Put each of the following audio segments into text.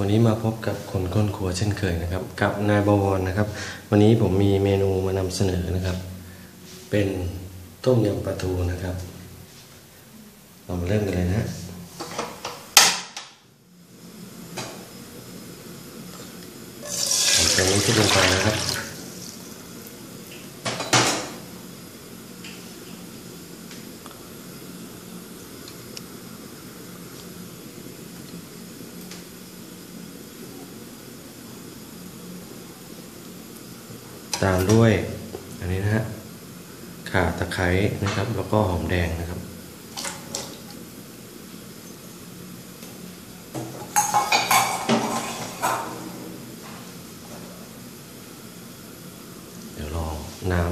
วันนี้มาพบกับคนก้นครัวเช่นเคยนะครับ กับนายบวรนะครับ วันนี้ผมมีเมนูมานำเสนอนะครับ เป็นต้มยำปลาทูนะครับ เรามาเริ่มกันเลยนะฮะผมจะนี้ที่ลงไปนะครับ ตามด้วยอันนี้นะฮะข่าตะไคร้นะครับ แล้วก็หอมแดงนะครับเดี๋ยวรอน้ำ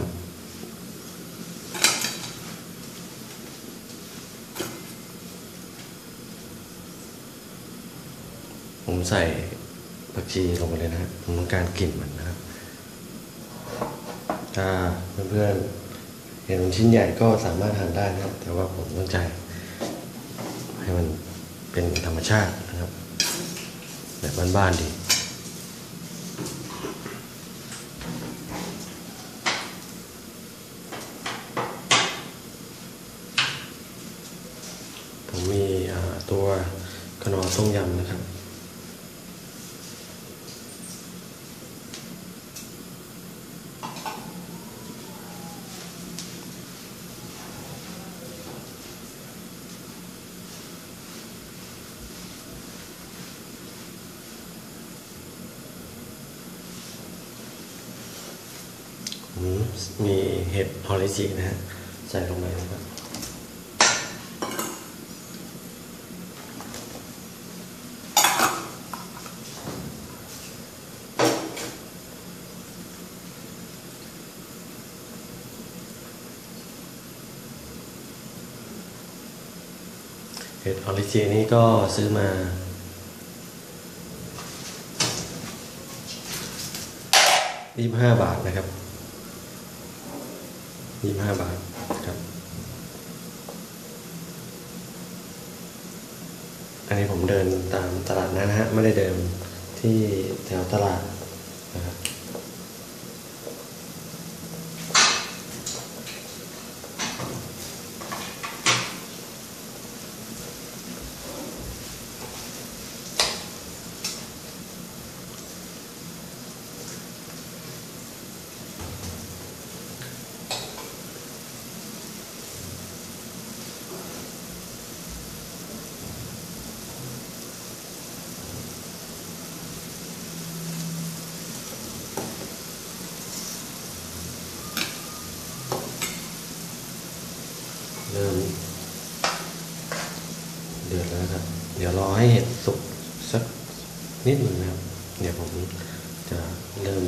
ผมใส่ผักชีลงไปเลยนะฮะผมต้องการกลิ่นมันนะครับ ถ้าเพื่อนๆเห็นมันชิ้นใหญ่ก็สามารถทานได้นะครับ แต่ว่าผมต้องใจให้มันเป็นธรรมชาตินะครับ แบบบ้านๆดีผมมีตัวขนอต้มยำนะครับ ผ มีเห็ดฮอริจินะฮะใส่ลงไปนะครับเห็ดออริจินี้ก็ซื้อมายี่ห้าบาทนะครับ ยี่ห้าบาทครับอันนี้ผมเดินตามตลาดนะฮะไม่ได้เดินที่แถวตลาดนะครับ เริ่มเดือดแล้วครับ เดี๋ยวรอให้เห็ดสุกสักนิดหนึ่งนะครับ เดี๋ยวผมจะเริ่ม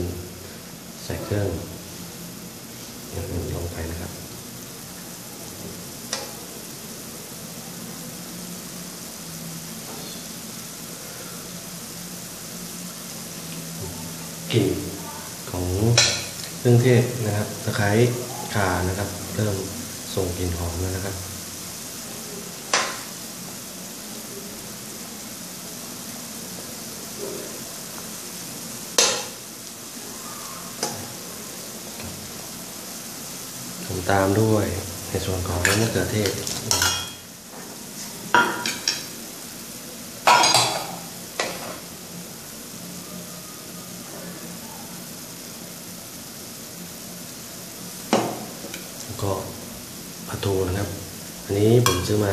ใส่เครื่องอย่างอื่นลงไปนะครับกลิ่นของเครื่องเทศนะครับตะไคร้ข่านะครับ เริ่ม ส่งกลิ่นหอมแล้วนะครับผมตามด้วยในส่วนของมะเขือเทศนะครับแล้วก็ ปลาทูนะครับ อันนี้ผมซื้อมา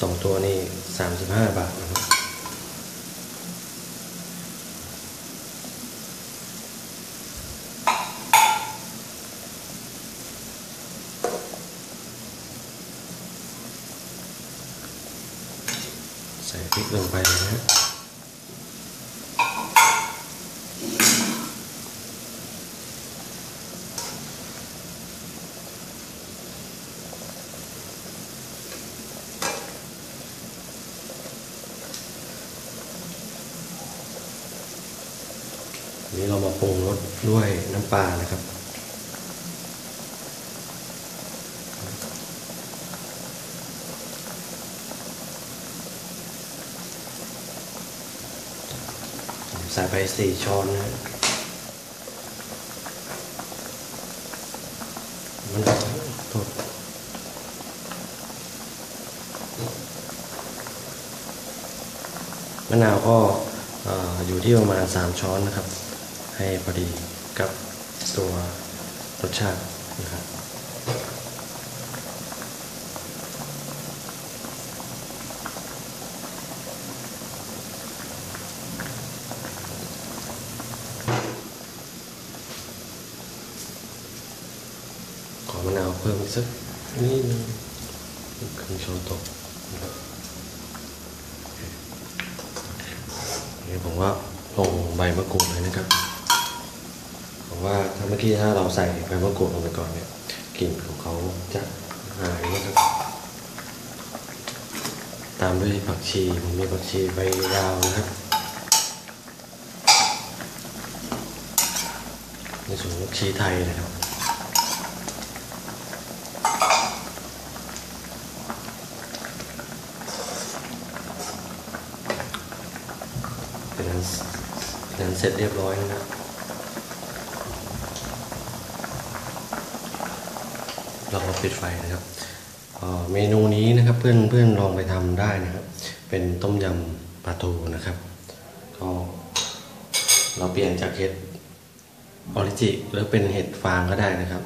สองตัวนี่สามสิบห้าบาทนะครับใส่พริกลงไปนะฮะ นี้เรามาปรุงรสด้วยน้ำปลานะครับ ใส่ไปสี่ช้อนนะมันโทษมะนาวก็เอ่ออยู่ที่ประมาณสามช้อนนะครับ ให้พอดีกับตัวรสชาตินะครับขอมะนาวเพิ่มอีกสักนิดนึงครึ่งช้อนโต๊ะนะครับนี่ผมว่าลงใบมะกรูดเลยนะครับ ว่าถ้าเมื่อกี้ถ้าเราใส่ใบมะกรูดลงไปก่อนเนี่ยกลิ่นของเขาจะหายนะครับ ตามด้วยผักชีผมมีผักชีใบยาวนะครับในส่วนผักชีไทยนะครับเป็นอันเป็นอันเสร็จเรียบร้อยนะครับ เราก็ปิดไฟนะครับเมนูนี้นะครับเพื่อนเพื่อนลองไปทำได้นะครับ เป็นต้มยำปลาทูนะครับก็เราเปลี่ยนจากเห็ดออริจิหรือเป็นเห็ดฟางก็ได้นะครับ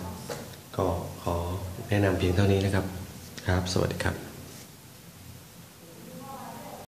ก็ขอแนะนำเพียงเท่านี้นะครับครับ สวัสดีครับ